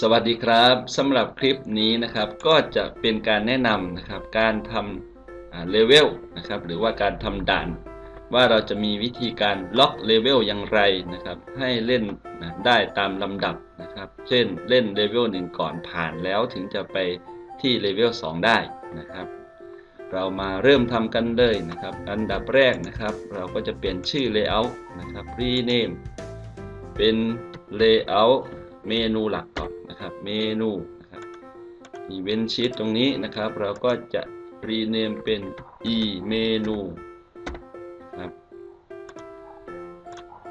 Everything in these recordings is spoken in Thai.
สวัสดีครับสำหรับคลิปนี้นะครับก็จะเป็นการแนะนำนะครับการทำเลเวลนะครับหรือว่าการทำด่าน ว่าเราจะมีวิธีการล็อกเลเวลอย่างไรนะครับให้เล่นได้ตามลำดับนะครับเช่นเล่นเลเวล1ก่อนผ่านแล้วถึงจะไปที่เลเวล2ได้นะครับ เรามาเริ่มทำกันเลยนะครับอันดับแรกนะครับ เราก็จะเปลี่ยนชื่อ layout นะครับ rename เป็น layout เมนูหลักก่อนนะครับ เมนูนะครับอีเวนต์ชีตตรงนี้นะครับ เราก็จะ rename เป็น e เมนูครับ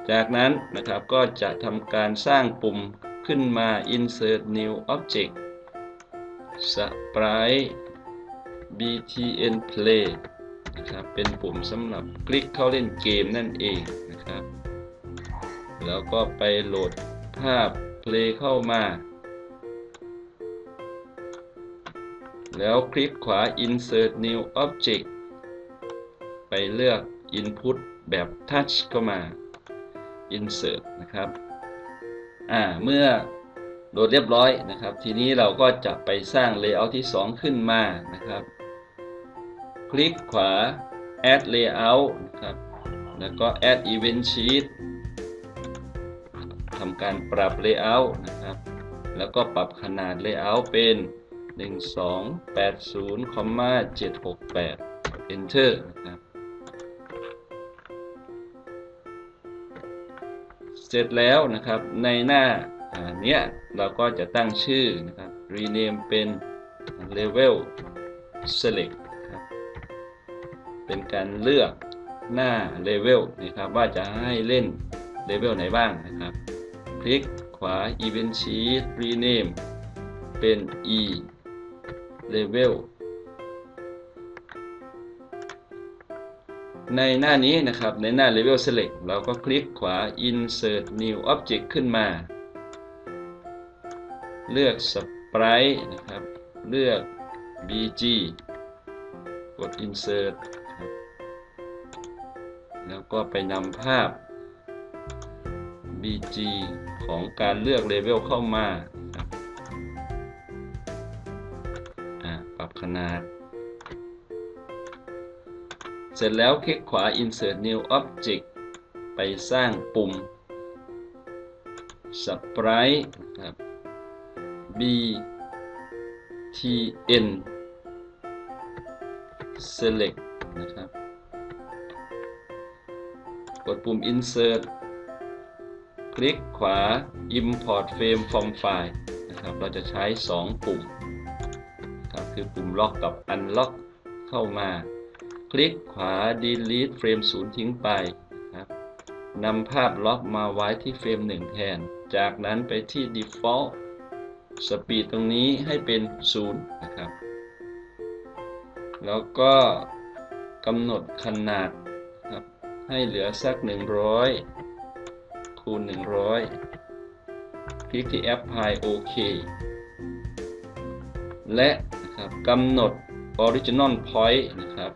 จากนั้นนะครับก็จะทำการสร้างปุ่มขึ้นมา insert new object sprite btn play นะครับเป็นปุ่มสำหรับคลิกเข้าเล่นเกมนั่นเองนะครับ แล้วก็ไปโหลดภาพ play เข้ามา แล้วคลิกขวา insert new object ไปเลือก input แบบ touch เข้ามา insert นะครับ อ่า เมื่อโหลดเรียบร้อยนะครับ ทีนี้เราก็จะไปสร้าง layout ที่ 2 ขึ้นมานะครับ คลิกขวา add layout นะครับ แล้วก็ add event sheet การปรับ layout นะครับ แล้วก็ปรับขนาด layout เป็น 1280,768 enter นะครับ เสร็จแล้วนะครับในหน้าเนี้ยเราก็จะตั้งชื่อนะครับ rename เป็น level select ครับเป็นการเลือกหน้า level นะครับว่าจะให้เล่น level ไหนบ้างนะครับ คลิกขวา event sheet rename เป็น e level ในหน้านี้นะครับในหน้า level select เราก็คลิกขวา insert new object ขึ้นมา เลือก sprite นะครับ เลือก bg กด insert แล้วก็ไปนำภาพ bg ของการเลือกเลเวลเข้ามาครับปรับขนาด เสร็จแล้วคลิกขวา insert new object ไปสร้างปุ่ม sprite ครับ b t n select นะครับ กดปุ่ม insert คลิกขวา import frame from file นะครับเราจะใช้ 2 ปุ่มครับคือปุ่มล็อกกับ unlock เข้ามา คลิกขวา delete frame 0 ทิ้งไปครับนำภาพล็อกมาไว้ที่เฟรม 1 แทน จากนั้นไปที่ default speed ตรงนี้ให้เป็น 0 นะครับ แล้วก็กำหนดขนาดครับให้เหลือสัก 100 คูณ 100 คลิกที่ apply OK และนะครับกำหนด original point นะครับ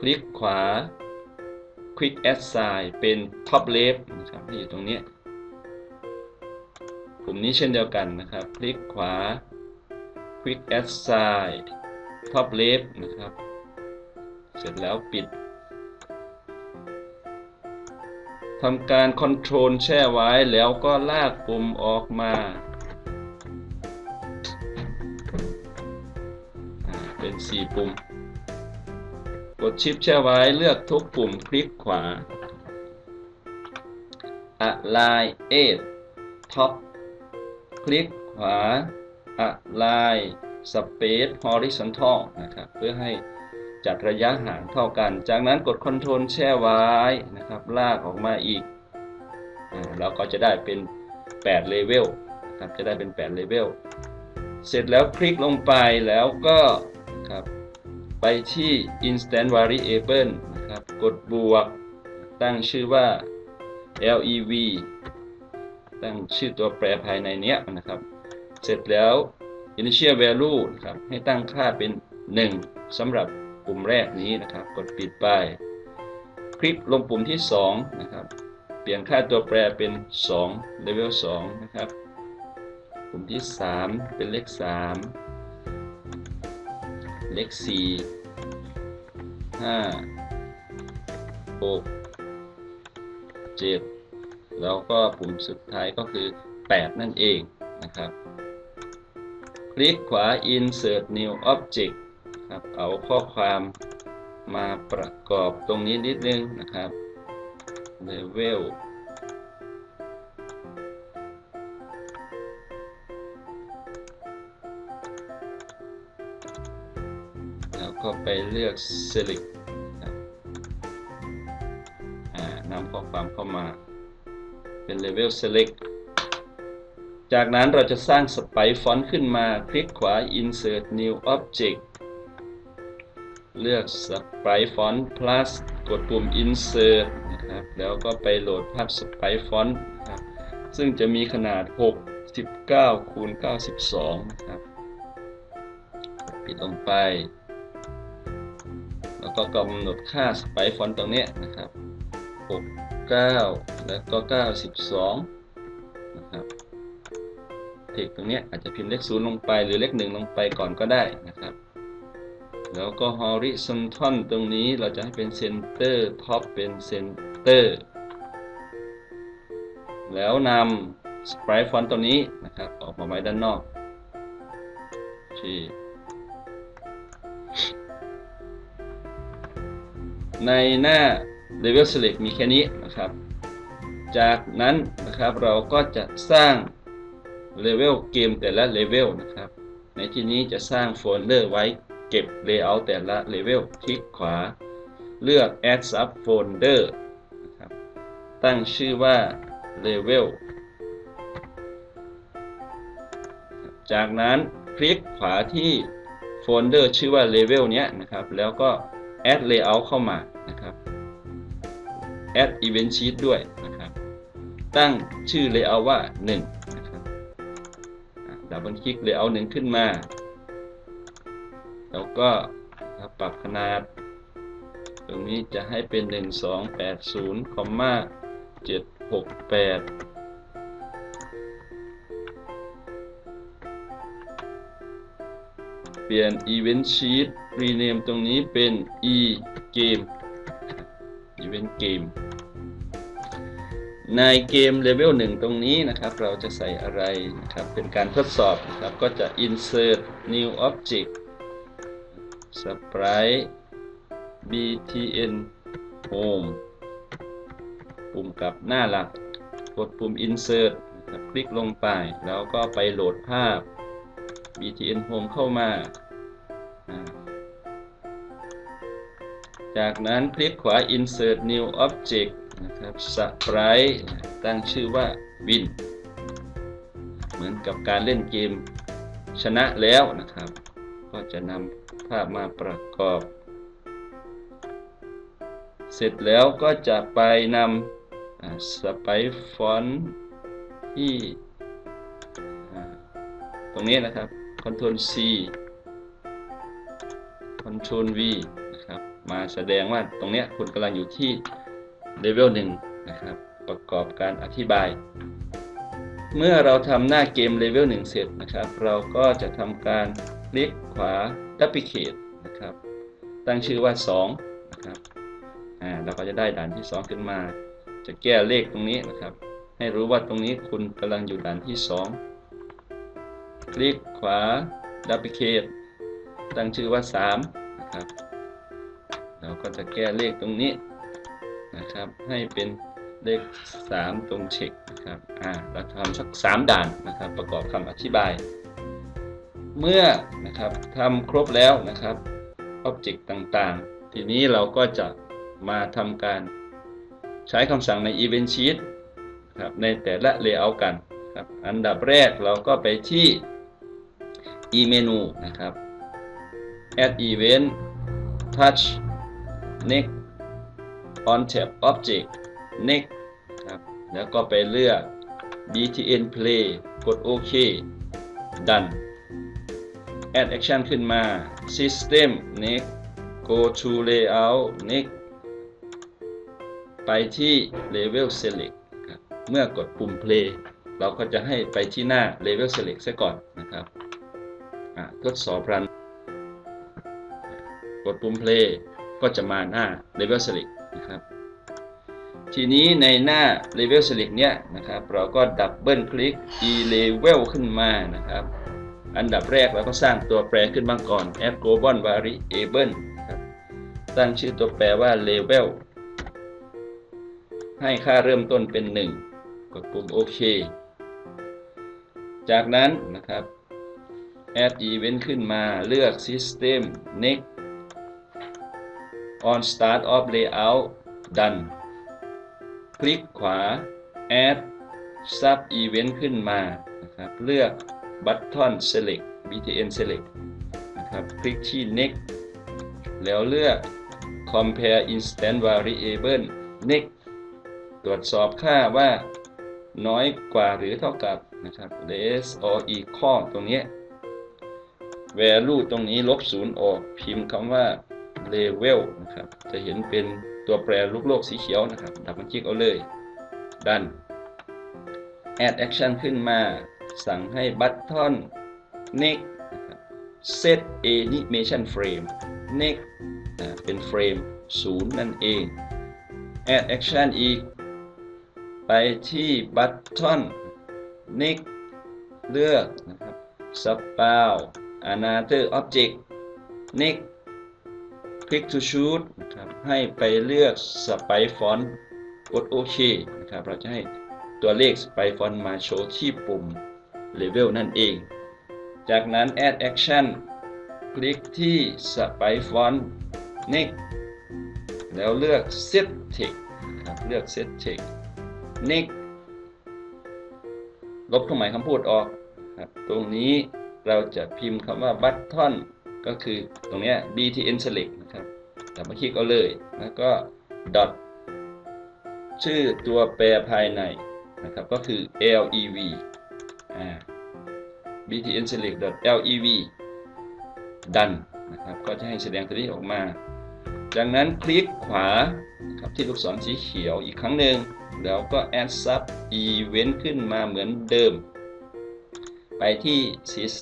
คลิกขวา quick assign เป็น top left นะครับที่อยู่ตรงนี้ปุ่มนี้เช่นเดียวกันนะครับ คลิกขวา quick assign top left นะครับ เสร็จแล้วปิด ทำการคอนโทรลแช่ไว้แล้วก็ลากปุ่มออกมา เป็น 4 ปุ่ม กดชิปแช่ไว้เลือกทุกปุ่มคลิกขวา Align 8 Top คลิกขวา Align Space Horizontal นะครับ เพื่อให้ จัดระยะห่างเท่ากัน จากนั้นกด Ctrl แช่ไว้นะครับ ลากออกมาอีกเราก็จะได้เป็น8เลเวลนะครับจะได้เป็น8เลเวลเสร็จแล้วคลิกลงไปแล้วก็ครับไปที่ instant variable นะครับกดบวก ตั้งชื่อว่า lev ตั้งชื่อตัวแปรภายในเนี้ยนะครับ เสร็จแล้ว initial value นะครับให้ตั้งค่าเป็น 1สำหรับ ปุ่มแรกนี้นะครับ กดปิดไป คลิกลงปุ่มที่ 2 นะครับ เปลี่ยนค่าตัวแปรเป็น2 level 2 นะครับ ปุ่มที่ 3 เป็นเลข 3 เลข 4 5 6 7 แล้วก็ปุ่มสุดท้ายก็คือ 8 นั่นเองนะครับ คลิกขวา insert new object ครับ เอาข้อความมาประกอบตรงนี้นิดนึงนะครับ level แล้วก็ไปเลือก select นำข้อความเข้ามาเป็น level select จากนั้นเราจะสร้างสไปฟอนต์ขึ้นมา คลิกขวา insert new object เลือก Sprite Font Plus กดปุ่ม Insert นะครับ แล้วก็ไปโหลดภาพ Sprite Font นะครับซึ่งจะมีขนาด 69คูณ92 นะครับ ปิดลงไป แล้วก็กำหนดค่า Sprite Font ตรงนี้นะครับ 69 แล้วก็ 92 นะครับเทคตรงนี้อาจจะพิมพ์เลข0ลงไปหรือเลข1ลงไปก่อนก็ได้นะครับ แล้วก็ horizontal ตรงนี้เราจะให้เป็น center top เป็น center แล้วนำ sprite font ตัวนี้นะครับ ออกมาไว้ด้านนอกที่ในหน้า level select มีแค่นี้นะครับ จากนั้นนะครับเราก็จะสร้าง level เกมแต่ละ level นะครับ ในที่นี้จะสร้างโฟลเดอร์ไว้ เก็บ layout แต่ละ level คลิกขวา เลือก add sub folder นะครับตั้งชื่อว่า level จากนั้นคลิกขวาที่โฟลเดอร์ชื่อว่า level เนี้ยนะครับ แล้วก็ add layout เข้ามานะครับ add event sheet ด้วยนะครับ ตั้งชื่อ layout ว่า 1 นะครับดับเบิลคลิก layout 1 ขึ้นมา แล้วก็ปรับขนาด ตรงนี้จะให้เป็น 1280คอมมา768เปลี่ยน Event Sheet rename ตรงนี้เป็น e game Event Game ในเกม Level 1ตรงนี้นะครับ เราจะใส่อะไรนะครับ เป็นการทดสอบนะครับ ก็จะ insert new object sprite btn home ปุ่มกับหน้าหลัก กดปุ่ม insert ครับคลิกลงไป แล้วก็ไปโหลดภาพ btn home เข้ามา จากนั้นคลิกขวา insert new object นะครับ sprite ตั้งชื่อว่า win เหมือนกับการเล่นเกมชนะแล้วนะครับ ก็จะนำ ภาพมาประกอบ เสร็จแล้วก็จะไปนำสไปฟอนที่ตรงนี้นะครับ Ctrl C Ctrl V นะครับ มาแสดงว่าตรงนี้คุณกำลังอยู่ที่เลเวล1นะครับ ประกอบการอธิบาย เมื่อเราทำหน้าเกมเลเวล1เสร็จนะครับ เราก็จะทำการคลิกขวา Duplicate นะครับ ตั้งชื่อว่า 2 นะครับ อ่า เราก็จะได้ด่านที่ 2 ขึ้นมา จะแก้เลขตรงนี้นะครับ ให้รู้ว่าตรงนี้คุณกำลังอยู่ด่านที่ 2 คลิกขวา Duplicate ตั้งชื่อว่า 3 นะครับ เราก็จะแก้เลขตรงนี้นะครับ ให้เป็นเลข 3 ตรงเช็คนะครับ อ่า เราทำสัก 3 ด่านนะครับ ประกอบคำอธิบาย เมื่อนะครับทำครบแล้วนะครับอ็อบเจกต์ต่างๆ ทีนี้เราก็จะมาทำการใช้คำสั่งใน Event Sheet ครับในแต่ละ Layout กันครับอันดับแรกเราก็ไปที่ e menu นะครับ add event touch next on tab object next ครับแล้วก็ไปเลือก btn play กดโอเค done add action ขึ้นมา system next go to layout next ไปที่ level select ครับเมื่อกดปุ่ม play เราก็จะให้ไปที่หน้า Level Select ซะก่อนนะครับอะทดสอบรัน กดปุ่ม play ก็จะมาหน้า Level Select นะครับ ทีนี้ในหน้า Level Select เนี่ยนะครับ เราก็ดับเบิลคลิก e level ขึ้นมานะครับ อันดับแรกเราก็สร้างตัวแปรขึ้นมางก่อน add global variable ครับตั้งชื่อตัวแปรว่า level ให้ค่าเริ่มต้นเป็น 1 กดปุ่มโอเค จากนั้นนะครับ add event ขึ้นมาเลือก system next on start of layout done คลิกขวา add sub event ขึ้นมานะครับเลือก button select btn select นะครับคลิกที่ next แล้วเลือก compare instant variable next ตรวจสอบค่าว่าน้อยกว่าหรือเท่ากับนะครับ less or equal ตรงนี้ value ตรงนี้ลบศูนย์ออกพิมพ์คำว่า level นะครับ จะเห็นเป็นตัวแปรลูกโลกสีเขียวนะครับดับมันคลิกเอาเลยดัน add action ขึ้นมา สั่งให้ button next นะครับ set animation frame next เป็นเฟรม0 นั่นเอง add action อีก ไปที่ button next เลือกนะครับ spawn another object next click to shoot นะครับให้ไปเลือก spike font กดโอเคนะครับ เราจะให้ตัวเลข spike font มาโชว์ที่ปุ่ม level นั่นเอง จากนั้น add action คลิกที่ spike font next แล้วเลือก set text ครับเลือก set text next ลบเครื่องหมายคำพูดออกครับตรงนี้เราจะพิมพ์คำว่า button ก็คือตรงนี้ btn select นะครับแต่มาคลิกเอาเลย แล้วก็ dot ชื่อตัวแปรภายในนะครับ ก็คือ lev btn select dot lev ดันนะครับ ก็จะให้แสดงตัวนี้ออกมา จากนั้นคลิกขวาครับที่ลูกศรสีเขียวอีกครั้งหนึ่ง แล้วก็ add sub event ขึ้นมาเหมือนเดิม ไปที่ sys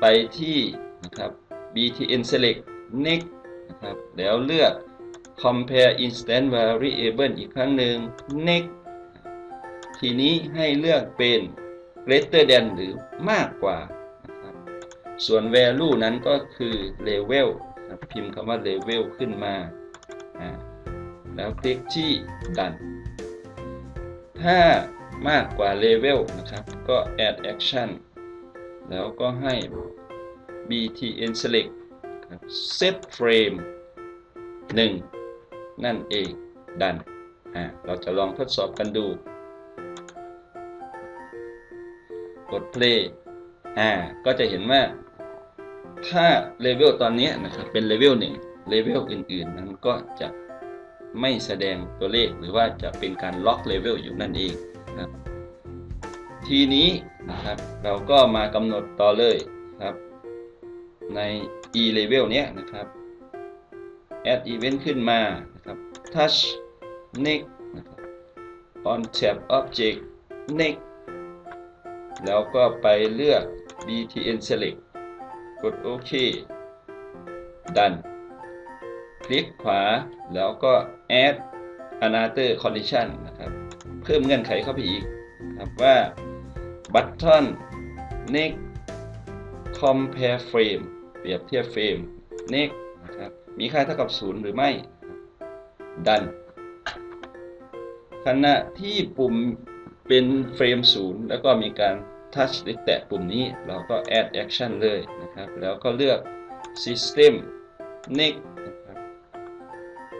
ไปที่นะครับ btn select next นะครับ แล้วเลือก compare instant variable อีกครั้งหนึ่ง next ทีนี้ให้เลือกเป็น greater than หรือมากกว่านะครับส่วน value นั้นก็คือ level พิมพ์คำว่า level ขึ้นมา แล้วคลิกที่ done ถ้ามากกว่า level นะครับ ก็ add action แล้วก็ให้ btn select set frame 1 นั่นเองดันอ่าเราจะลองทดสอบกันดู ด play อ่าก็จะเห็นว่าถ้าเลเวลตอนนี้นะครับเป็นเลเวล1เลเวลอื่นๆ นั้นก็จะไม่แสดงตัวเลขหรือว่าจะเป็นการล็อกเลเวลอยู่นั่นเองครับทีนี้นะครับเราก็มากำหนดต่อเลยครับใน e level เนี้ยนะครับ add event ขึ้นมานะครับ touch next นะครับ on tab object next แล้วก็ไปเลือก btn select กดโอเค ดัน คลิกขวาแล้วก็ add another condition นะครับ เพิ่มเงื่อนไขเข้าไปอีกนะครับว่า button next compare frame เปรียบเทียบเฟรม next นะครับ มีค่าเท่ากับ 0 หรือไม่ ดันขณะที่ปุ่ม เป็นเฟรม0แล้วก็มีการ touch หรือแตะปุ่มนี้เราก็ add action เลยนะครับ แล้วก็เลือก system next นะครับ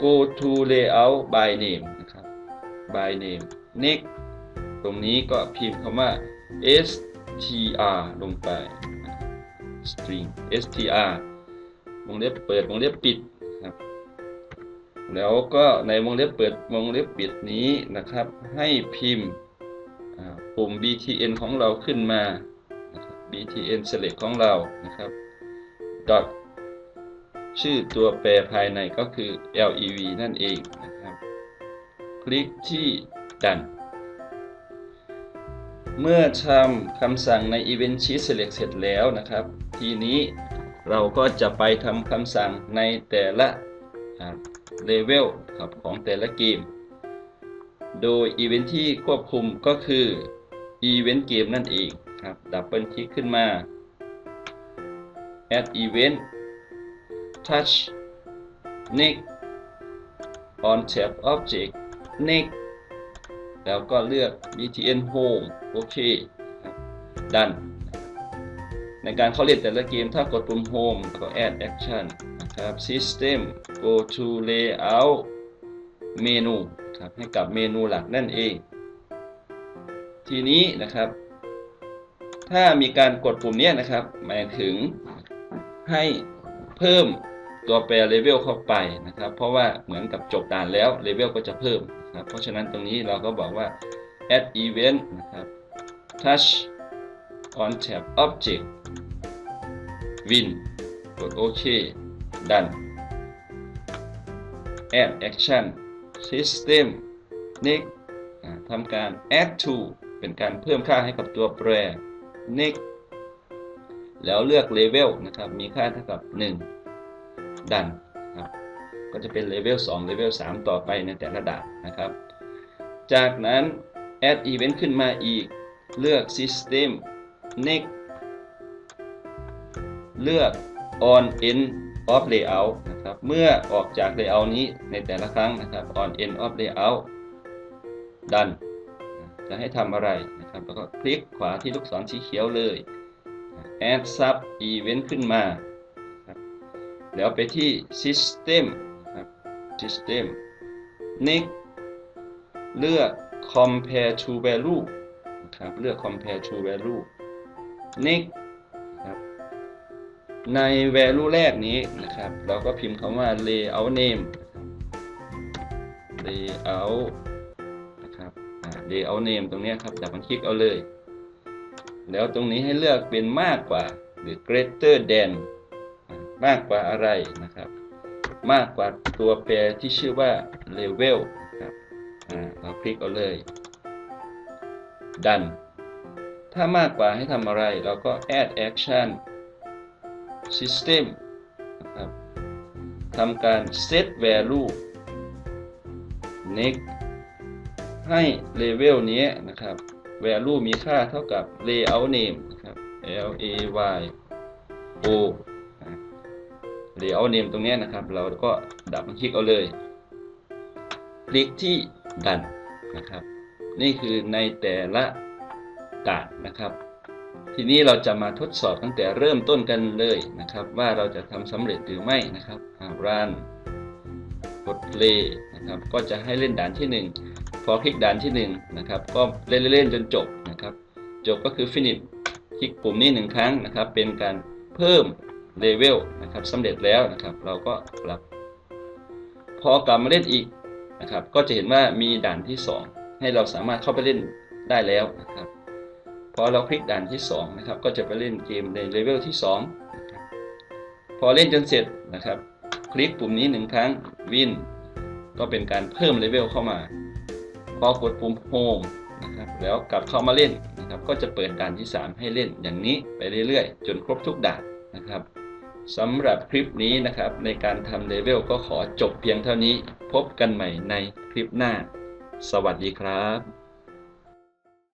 go to layout by name นะครับ by name next ตรงนี้ก็พิมพ์คำว่า str ลงไป string str วงเล็บเปิดวงเล็บปิดนะครับ แล้วก็ในวงเล็บเปิดวงเล็บปิดนี้นะครับ ให้พิมพ์ ปุ่ม btn ของเราขึ้นมา btn select ของเรานะครับ dot ชื่อตัวแปรภายในก็คือ lev นั่นเองนะครับ คลิกที่ดัน เมื่อทำคำสั่งใน Event Sheet Select เสร็จแล้วนะครับ ทีนี้เราก็จะไปทำคำสั่งในแต่ละเลเวลครับของแต่ละเกม โดย Event ที่ควบคุมก็คือ Event เกมนั่นเองครับดับเบิลคลิกขึ้นมา Add Event Touch Next on Tab Object Next แล้วก็เลือก btn home โอเคดัน ในการเข้าเล่นแต่ละเกมถ้ากดปุ่ม home ก็ add action นะครับ system go to layout menu ครับให้กับเมนูหลักนั่นเอง ทีนี้นะครับ ถ้ามีการกดปุ่มเนี้ยนะครับ หมายถึงให้เพิ่มตัวแปรเลเวลเข้าไปนะครับ เพราะว่าเหมือนกับจบด่านแล้วเลเวลก็จะเพิ่มนะครับ เพราะฉะนั้นตรงนี้เราก็บอกว่า add event นะครับ touch on tab object win กดโอเคดัน add action system next ทำการ add to เป็นการเพิ่มค่าให้กับตัวแปร next แล้วเลือก level นะครับ มีค่าเท่ากับ 1 ดันครับ ก็จะเป็นเลเวล2เลเวล3ต่อไปในแต่ละด่านนะครับ จากนั้น add event ขึ้นมาอีก เลือก system next เลือก on end of layout นะครับ เมื่อออกจาก layout นี้ในแต่ละครั้งนะครับ on end of layout ดัน จะให้ทำอะไรนะครับ แล้วก็คลิกขวาที่ลูกศรสีเขียวเลย add sub event ขึ้นมาแล้วไปที่ system ครับ system next เลือก compare to value นะครับเลือก compare to value next ครับใน value แรกนี้นะครับ เราก็พิมพ์คำว่า layout name layout นะครับอ่า layout name ตรงนี้ครับดับมันคลิกเอาเลย แล้วตรงนี้ให้เลือกเป็นมากกว่าหรือ greater than มากกว่าอะไรนะครับ มากกว่าตัวแปรที่ชื่อว่า level ครับเราคลิกเอาเลย ดัน ถ้ามากกว่าให้ทำอะไรเราก็ add action system นะครับทำการ set value next ให้ level นี้นะครับ value มีค่าเท่ากับ layout name นะครับ l a y o นะ layout name ตรงนี้นะครับ เราก็ดับมันคลิกเอาเลย คลิกที่ดันนะครับ นี่คือในแต่ละด่านนะครับ ทีนี้เราจะมาทดสอบตั้งแต่เริ่มต้นกันเลยนะครับ ว่าเราจะทำสำเร็จหรือไม่นะครับรันกด play นะครับ ก็จะให้เล่นด่านที่ 1 พอคลิกด่านที่1นะครับก็เล่นๆจนจบนะครับจบก็คือ finish คลิกปุ่มนี้ 1 ครั้งนะครับ เป็นการเพิ่มเลเวลนะครับสำเร็จแล้วนะครับ เราก็กลับ พอกลับมาเล่นอีกนะครับ ก็จะเห็นว่ามีด่านที่ 2 ให้เราสามารถเข้าไปเล่นได้แล้วนะครับพอเราคลิกด่านที่2นะครับก็จะไปเล่นเกมในเลเวลที่2พอเล่นจนเสร็จนะครับ คลิกปุ่มนี้ 1 ครั้งวินก็เป็นการเพิ่มเลเวลเข้ามา พอกดปุ่ม Home นะครับแล้วกลับเข้ามาเล่นนะครับก็จะเปิดด่านที่ 3 ให้เล่นอย่างนี้ไปเรื่อยๆ จนครบทุกด่านนะครับสำหรับคลิปนี้นะครับในการทำเลเวลก็ขอจบเพียงเท่านี้ พบกันใหม่ในคลิปหน้า สวัสดีครับ